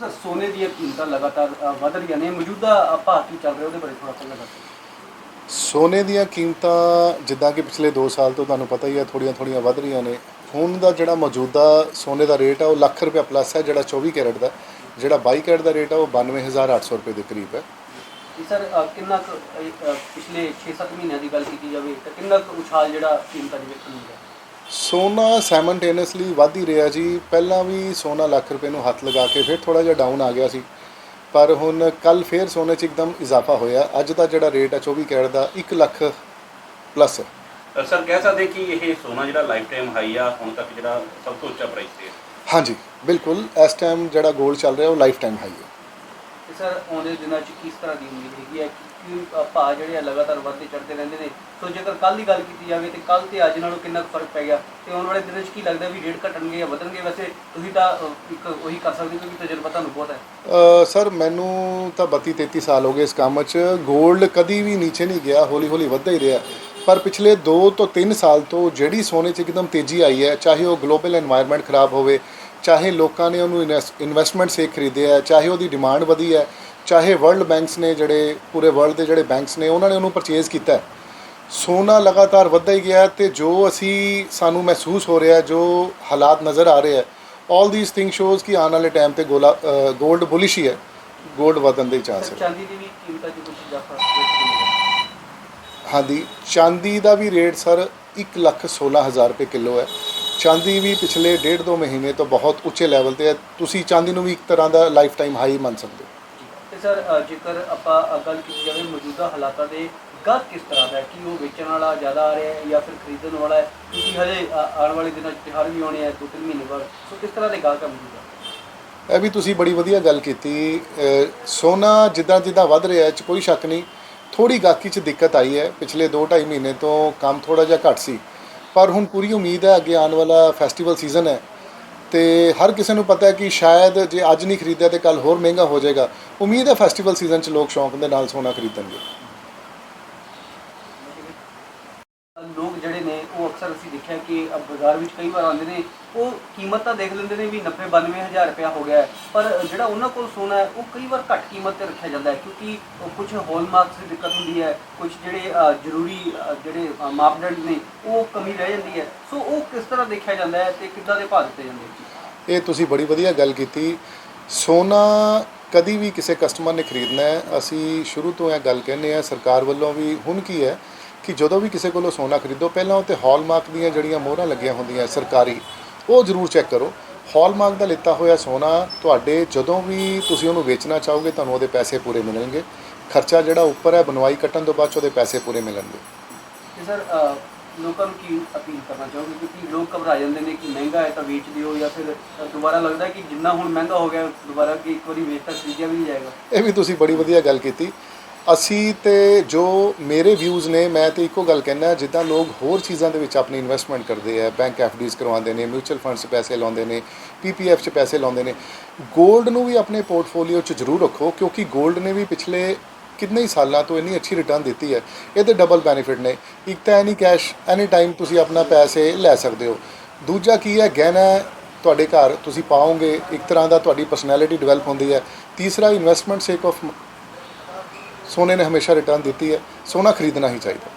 Sir ਸੋਨੇ ਦੀਆਂ ਕੀਮਤਾਂ ਲਗਾਤਾਰ ਵਧ ਰਹੀਆਂ ਨੇ। ਮੌਜੂਦਾ ਅ, ਭਾਅ ਕੀ ਚੱਲ ਰਿਹਾ? ਉਹਦੇ ਬਾਰੇ ਥੋੜਾ ਦੱਸੋ। ਸੋਨੇ ਦੀਆਂ ਕੀਮਤਾਂ ਜਿੱਦਾਂ ਕਿ ਪਿਛਲੇ 2 ਸਾਲ ਤੋਂ ਤੁਹਾਨੂੰ ਪਤਾ ਹੀ ਹੈ ਥੋੜੀਆਂ ਥੋੜੀਆਂ ਵੱਧ ਰਹੀਆਂ ਨੇ। ਹੁਣ ਦਾ ਜਿਹੜਾ ਮੌਜੂਦਾ ਸੋਨੇ ਦਾ ਰੇਟ ਆ ਉਹ ਲੱਖ ਰੁਪਏ ਪਲੱਸ ਹੈ ਜਿਹੜਾ 24 ਕੈਰਟ ਦਾ। ਜਿਹੜਾ 22 ਕੈਰਟ ਦਾ ਰੇਟ ਆ ਉਹ 92800 ਰੁਪਏ ਦੇ ਕਰੀਬ ਹੈ। ਜੀ ਸਰ ਕਿੰਨਾ ਪਿਛਲੇ 6-7 ਮਹੀਨਿਆਂ ਦੀ ਗੱਲ ਕੀਤੀ ਜਾਵੇ ਤਾਂ ਕਿੰਨਾ ਉਛਾਲ ਜਿਹੜਾ ਕੀਮਤਾਂ ਦੇ ਵਿੱਚ ਮਿਲਿਆ? ਸੋਨਾ ਸਾਈਮਲਟੇਨੀਅਸਲੀ ਵੱਧ ਹੀ ਰਿਹਾ ਜੀ। ਪਹਿਲਾਂ ਵੀ ਸੋਨਾ ਲੱਖ ਰੁਪਏ ਨੂੰ ਹੱਥ ਲਗਾ ਕੇ ਫਿਰ ਥੋੜਾ ਜਿਹਾ ਡਾਊਨ ਆ ਗਿਆ ਸੀ। ਪਰ ਹੁਣ ਕੱਲ ਫੇਰ ਸੋਨੇ 'ਚ ਇੱਕਦਮ ਇਜ਼ਾਫਾ ਹੋਇਆ। ਅੱਜ ਦਾ ਜਿਹੜਾ ਰੇਟ ਆ 24 ਕੈਰਟ ਦਾ 1 ਲੱਖ ਪਲੱਸ ਹੈ ਸਰ ਕਹਿ ਸਕਦੇ ਕਿ ਇਹ ਸੋਨਾ ਜਿਹੜਾ ਲਾਈਫ ਟਾਈਮ ਹਾਈ ਆ ਹੁਣ ਤੱਕ ਜਿਹੜਾ ਸਭ ਤੋਂ ਉੱਚਾ ਪ੍ਰਾਈਸ ਤੇ ਹੈ? ਹਾਂਜੀ ਬਿਲਕੁਲ। ਇਸ ਟਾਈਮ ਜਿਹੜਾ 골ਡ ਚੱਲ ਰਿਹਾ ਉਹ ਲਾਈਫ ਟਾਈਮ ਹਾਈ ਹੈ ਸਰ ਆਉਂਦੇ ਦਿਨਾਂ 'ਚ ਕਿਸ ਤਰ੍ਹਾਂ ਦੀ ਉਮੀਦ ਹੈਗੀ ਹੈ ਕਿ ਕਿ ਭਾਅ ਜਿਹੜੇ ਆ ਲਗਾਤਾਰ ਵੱਧਦੇ ਚੜਦੇ ਰਹਿੰਦੇ ਨੇ, ਸੋ ਜੇਕਰ ਕੱਲ ਦੀ ਗੱਲ ਕੀਤੀ ਜਾਵੇ ਤੇ ਕੱਲ ਤੇ ਅੱਜ ਨਾਲੋਂ ਕਿੰਨਾ ਫ਼ਰਕ ਪੈ ਗਿਆ? ਤੇ ਆਉਣ ਵਾਲੇ ਦਿਨਾਂ 'ਚ ਕੀ ਲੱਗਦਾ ਵੀ ਰੇਟ ਘਟਣਗੇ ਜਾਂ ਵਧਣਗੇ? ਵੈਸੇ ਤੁਸੀਂ ਤਾਂ ਇੱਕ ਉਹੀ ਕਰ ਸਕਦੇ ਕਿਉਂਕਿ ਤਜਰਬਾ ਤੁਹਾਨੂੰ ਬਹੁਤ ਹੈ। ਸਰ, ਮੈਨੂੰ ਤਾਂ 32 33 ਸਾਲ ਹੋ ਗਏ ਇਸ ਕੰਮ 'ਚ। 골ਡ ਕਦੀ ਵੀ ਨੀਚੇ ਨਹੀਂ ਗਿਆ ਹੌਲੀ ਹੌਲੀ ਵੱਧਦਾ ਹੀ ਰਿਹਾ। ਪਰ ਪਿਛਲੇ 2 ਤੋਂ 3 ਸਾਲ ਤੋਂ ਜਿਹੜੀ ਸੋਨੇ 'ਚ ਇੱਕਦਮ ਤੇਜ਼ੀ ਆਈ ਹੈ, ਚਾਹੇ ਉਹ ਗਲੋਬਲ এনवायरमेंट ਖਰਾਬ ਹੋਵੇ, ਚਾਹੇ ਲੋਕਾਂ ਨੇ ਉਹਨੂੰ ਇਨਵੈਸਟਮੈਂਟ ਸੇ ਖਰੀਦੇ ਹੈ ਚਾਹੇ ਉਹਦੀ ਡਿਮਾਂਡ ਵਧੀ ਹੈ ਚਾਹੇ ਵਰਲਡ ਬੈਂਕਸ ਨੇ ਜਿਹੜੇ ਪੂਰੇ ਵਰਲਡ ਦੇ ਜਿਹੜੇ ਬੈਂਕਸ ਨੇ ਉਹਨਾਂ ਨੇ ਉਹਨੂੰ ਪਰਚੇਜ਼ ਕੀਤਾ। ਸੋਨਾ ਲਗਾਤਾਰ ਵੱਧਦਾ ਹੀ ਗਿਆ ਤੇ ਜੋ ਅਸੀਂ ਸਾਨੂੰ ਮਹਿਸੂਸ ਹੋ ਰਿਹਾ ਜੋ ਹਾਲਾਤ ਨਜ਼ਰ ਆ ਰਹੇ ਹੈ ਆਲ ਥੀਸ ਥਿੰਗ ਸ਼ੋਜ਼ ਕਿ ਆਉਣ ਵਾਲੇ ਟਾਈਮ ਤੇ 골ਡ ਬੁਲਿਸ਼ ਹੀ ਹੈ। 골ਡ ਵਧਣ ਦੇ ਚਾਂਸ ਹੈ। ਚਾਂਦੀ ਦੀ ਵੀ ਕੀਮਤਾਂ 'ਚ ਕੁਝ ਇਜ਼ਾਫਾ ਹਾਂਜੀ ਚਾਂਦੀ ਦਾ ਵੀ ਰੇਟ ਸਰ 1 ਲੱਖ 16000 ਰੁਪਏ ਕਿਲੋ ਹੈ। ਚਾਂਦੀ ਵੀ ਪਿਛਲੇ ਡੇਢ ਦੋ ਮਹੀਨੇ ਤੋਂ ਬਹੁਤ ਉੱਚੇ ਲੈਵਲ ਤੇ ਹੈ। ਤੁਸੀਂ ਚਾਂਦੀ ਨੂੰ ਵੀ ਇੱਕ ਤਰ੍ਹਾਂ ਦਾ ਲਾਈਫ ਟਾਈਮ ਹਾਈ ਮੰਨ ਸਕਦੇ ਹੋ। ਸਰ ਜੇਕਰ ਆਪਾਂ ਗੱਲ ਕੀਤੀ ਜਾਵੇ ਮੌਜੂਦਾ ਹਾਲਾਤਾਂ ਦੇ, ਗਾਹਕ ਕਿਸ ਤਰ੍ਹਾਂ ਦਾ ਹੈ? ਕਿ ਉਹ ਵੇਚਣ ਵਾਲਾ ਜ਼ਿਆਦਾ ਆ ਰਿਹਾ ਹੈ ਜਾਂ ਫਿਰ ਖਰੀਦਣ ਵਾਲਾ ਹੈ? ਕਿਉਂਕਿ ਹਜੇ ਆਉਣ ਵਾਲੇ ਦਿਨਾਂ 'ਚ ਤਿਉਹਾਰ ਵੀ ਆਉਣੇ ਆ, ਦੋ ਤਿੰਨ ਮਹੀਨੇ ਬਾਅਦ। ਸੋ ਕਿਸ ਤਰ੍ਹਾਂ ਦੇ ਗਾਹਕ ਹੈ ਮੌਜੂਦਾ? ਇਹ ਵੀ ਤੁਸੀਂ ਬੜੀ ਵਧੀਆ ਗੱਲ ਕੀਤੀ। ਸੋਨਾ ਜਿੱਦਾਂ ਜਿੱਦਾਂ ਵੱਧ ਰਿਹਾ ਇਹ 'ਚ ਕੋਈ ਸ਼ੱਕ ਨਹੀਂ। ਥੋੜੀ ਗਾਹਕੀ 'ਚ ਦਿੱਕਤ ਆਈ ਹੈ। ਪਿਛਲੇ 2-2.5 ਮਹੀਨੇ ਤੋਂ ਕੰਮ ਥੋੜਾ ਜਿਹਾ ਘੱਟ ਸੀ। ਪਰ ਹੁਣ ਪੂਰੀ ਉਮੀਦ ਹੈ ਅੱਗੇ ਆਉਣ ਵਾਲਾ ਫੈਸਟੀਵਲ ਸੀਜ਼ਨ ਹੈ। ਤੇ ਹਰ ਕਿਸੇ ਨੂੰ ਪਤਾ ਹੈ ਕਿ ਸ਼ਾਇਦ ਜੇ ਅੱਜ ਨਹੀਂ ਖਰੀਦਿਆ ਤੇ ਕੱਲ ਹੋਰ ਮਹਿੰਗਾ ਹੋ ਜਾਏਗਾ। ਉਮੀਦ ਹੈ ਫੈਸਟੀਵਲ ਸੀਜ਼ਨ 'ਚ ਲੋਕ ਸ਼ੌਂਕ ਦੇ ਨਾਲ ਸੋਨਾ ਖਰੀਦਣਗੇ ਲੋਕ ਜਿਹੜੇ ਨੇ ਉਹ ਅਕਸਰ ਅਸੀਂ ਦੇਖਿਆ ਕਿ ਅ, ਬਾਜ਼ਾਰ ਵਿੱਚ ਕਈ ਵਾਰ ਆਉਂਦੇ ਨੇ ਉਹ ਕੀਮਤ ਤਾਂ ਦੇਖ ਲੈਂਦੇ ਨੇ ਵੀ 90 92 ਰੁਪਇਆ ਹੋ ਗਿਆ ਹੈ ਪਰ ਜਿਹੜਾ ਉਹਨਾਂ ਕੋਲ ਸੋਨਾ ਹੈ ਉਹ ਕਈ ਵਾਰ ਘੱਟ ਕੀਮਤ ਤੇ ਰੱਖਿਆ ਜਾਂਦਾ ਹੈ ਕਿਉਂਕਿ ਕੁਝ ਹਾਲਮਾਰਕਸ ਦੀ ਦਿੱਕਤ ਹੁੰਦੀ ਹੈ ਕੁਝ ਜਿਹੜੇ ਅ, ਜ਼ਰੂਰੀ ਅ, ਜਿਹੜੇ ਅ, ਮਾਪਦੰਡ ਨੇ ਉਹ ਕਮੀ ਰਹਿ ਜਾਂਦੀ ਹੈ। ਸੋ ਉਹ ਕਿਸ ਤਰ੍ਹਾਂ ਦੇਖਿਆ ਜਾਂਦਾ ਹੈ ਤੇ ਕਿੱਦਾਂ ਦੇ ਭਾਅ ਦਿੱਤੇ ਜਾਂਦੇ ਨੇ? ਇਹ ਤੁਸੀਂ ਬੜੀ ਵਧੀਆ ਗੱਲ ਕੀਤੀ। ਸੋਨਾ ਕਦੀ ਵੀ ਕਿਸੇ ਕਸਟਮਰ ਨੇ ਖਰੀਦਣਾ ਹੈ। ਅਸੀਂ ਸ਼ੁਰੂ ਤੋਂ ਇਹ ਗੱਲ ਕਹਿੰਦੇ ਆ ਸਰਕਾਰ ਵੱਲੋਂ ਵੀ ਹੁਣ ਕੀ ਹੈ ਕਿ ਜਦੋਂ ਵੀ ਕਿਸੇ ਕੋਲੋਂ ਸੋਨਾ ਖਰੀਦੋ ਪਹਿਲਾਂ ਉੱਤੇ ਹਾਲਮਾਰਕ ਦੀਆਂ ਜਿਹੜੀਆਂ ਮੋਹਰਾਂ ਲੱਗੀਆਂ ਹੁੰਦੀਆਂ ਸਰਕਾਰੀ ਉਹ ਜ਼ਰੂਰ ਚੈੱਕ ਕਰੋ। ਹਾਲਮਾਰਕ ਦਾ ਲਿੱਤਾ ਹੋਇਆ ਸੋਨਾ ਤੁਹਾਡੇ ਜਦੋਂ ਵੀ ਤੁਸੀਂ ਉਹਨੂੰ ਵੇਚਣਾ ਚਾਹੋਗੇ ਤੁਹਾਨੂੰ ਉਹਦੇ ਪੈਸੇ ਪੂਰੇ ਮਿਲਣਗੇ। ਖਰਚਾ ਜਿਹੜਾ ਉੱਪਰ ਹੈ ਬਨਵਾਈ ਕੱਟਣ ਤੋਂ ਬਾਅਦ 'ਚ ਉਹਦੇ ਪੈਸੇ ਪੂਰੇ ਮਿਲਣਗੇ। ਤੇ ਸਰ ਲੋਕਾਂ ਨੂੰ ਕੀ ਅਪੀਲ ਕਰਨਾ ਚਾਹੋਗੇ? ਕਿਉਂਕਿ ਲੋਕ ਘਬਰਾ ਜਾਂਦੇ ਨੇ ਕਿ ਮਹਿੰਗਾ ਹੈ ਤਾਂ ਵੇਚ ਦਿਓ ਜਾਂ ਫਿਰ ਦੁਬਾਰਾ ਲੱਗਦਾ ਕਿ ਜਿੰਨਾ ਹੁਣ ਮਹਿੰਗਾ ਹੋ ਗਿਆ ਦੁਬਾਰਾ ਕਿ ਇੱਕ ਵਾਰੀ ਵੇਚ ਤਾਂ ਖਰੀਦਿਆ ਵੀ ਨਹੀਂ ਜਾਏਗਾ। ਇਹ ਵੀ ਤੁਸੀਂ ਬੜੀ ਵਧੀਆ ਗੱਲ ਕੀਤੀ। ਅਸੀਂ ਤੇ ਜੋ ਮੇਰੇ ਵਿਊਜ਼ ਨੇ, ਮੈਂ ਤੇ ਇੱਕੋ ਗੱਲ ਕਹਿਣਾ ਜਿੱਦਾਂ ਲੋਕ ਹੋਰ ਚੀਜ਼ਾਂ ਦੇ ਵਿੱਚ ਆਪਣੀ ਇਨਵੈਸਟਮੈਂਟ ਕਰਦੇ ਆ ਬੈਂਕ ਐਫਡੀਜ਼ ਕਰਵਾਉਂਦੇ ਨੇ ਮਿਊਚੁਅਲ ਫੰਡਸ 'ਚ ਪੈਸੇ ਲਾਉਂਦੇ ਨੇ ਪੀਪੀਐਫ 'ਚ ਪੈਸੇ ਲਾਉਂਦੇ ਨੇ 골ਡ ਨੂੰ ਵੀ ਆਪਣੇ ਪੋਰਟਫੋਲੀਓ 'ਚ ਜ਼ਰੂਰ ਰੱਖੋ, ਕਿਉਂਕਿ 골ਡ ਨੇ ਵੀ ਪਿਛਲੇ ਕਿੰਨੇ ਹੀ ਸਾਲਾਂ ਤੋਂ ਇੰਨੀ ਅੱਛੀ ਰਿਟਰਨ ਦਿੱਤੀ ਹੈ। ਇਹਦੇ ਡਬਲ ਬੈਨੀਫਿਟ ਨੇ। ਇੱਕ ਤਾਂ ਐਨੀ ਕੈਸ਼ ਐਨੀ ਟਾਈਮ ਤੁਸੀਂ ਆਪਣਾ ਪੈਸੇ ਲੈ ਸਕਦੇ ਹੋ। ਦੂਜਾ ਕੀ ਹੈ, ਗਹਿਣਾ ਤੁਹਾਡੇ ਘਰ ਤੁਸੀਂ ਪਾਓਗੇ, ਇੱਕ ਤਰ੍ਹਾਂ ਦਾ ਤੁਹਾਡੀ ਪਰਸਨੈਲਿਟੀ ਡਿਵੈਲਪ ਹੁੰਦੀ ਹੈ। ਤੀਸਰਾ ਇਨਵੈਸਟਮੈਂਟ ਸੇਕ ਆਫ ਸੋਨੇ ਨੇ ਹਮੇਸ਼ਾ ਰਿਟਰਨ ਦਿੱਤੀ ਹੈ ਸੋਨਾ ਖਰੀਦਣਾ ਹੀ ਚਾਹੀਦਾ।